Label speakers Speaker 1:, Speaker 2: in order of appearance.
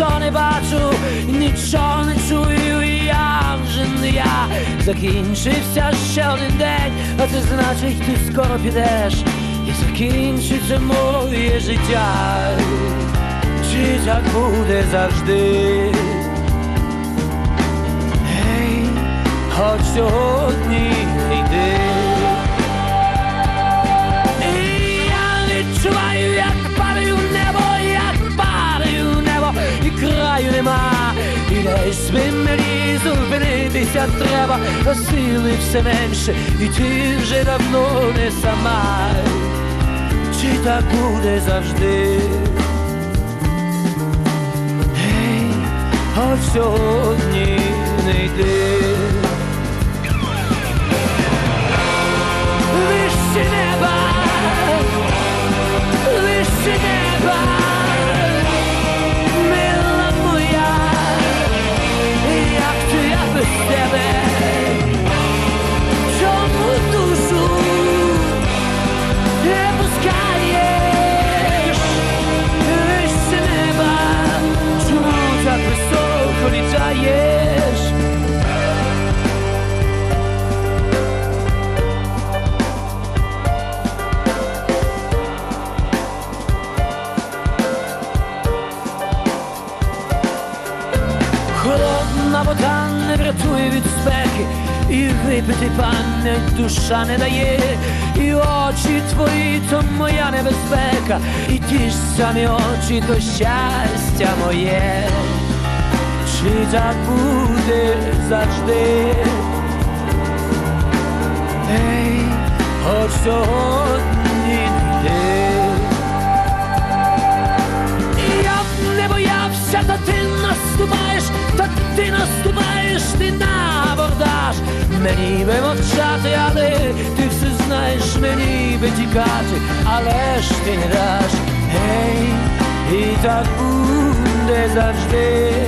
Speaker 1: нічого не бачу, нічого не чую, я вже не я. Закінчився ще один день, а це значить, ти скоро підеш, і закінчиться моє життя. Чи так буде завжди? Гей, хоч сьогодні десь мені зупинитися треба, а сили все менше, і ти вже давно не сама. Чи так буде завжди? Гей, от сьогодні не йди. Холодна вода не врятує від спеки, і випити пам'ять душа не дає, і очі твої, то моя небезпека, і ті ж самі очі, то щастя моє, чи так буде завжди? Ей, хоч сьогодні йди. Я б не боявся, та ти наступаєш, наступаєш, ти на абордаж. Мені би мовчати, але ти все знаєш, мені би тікати, але ж ти не даш. Гей, і так буде завжди.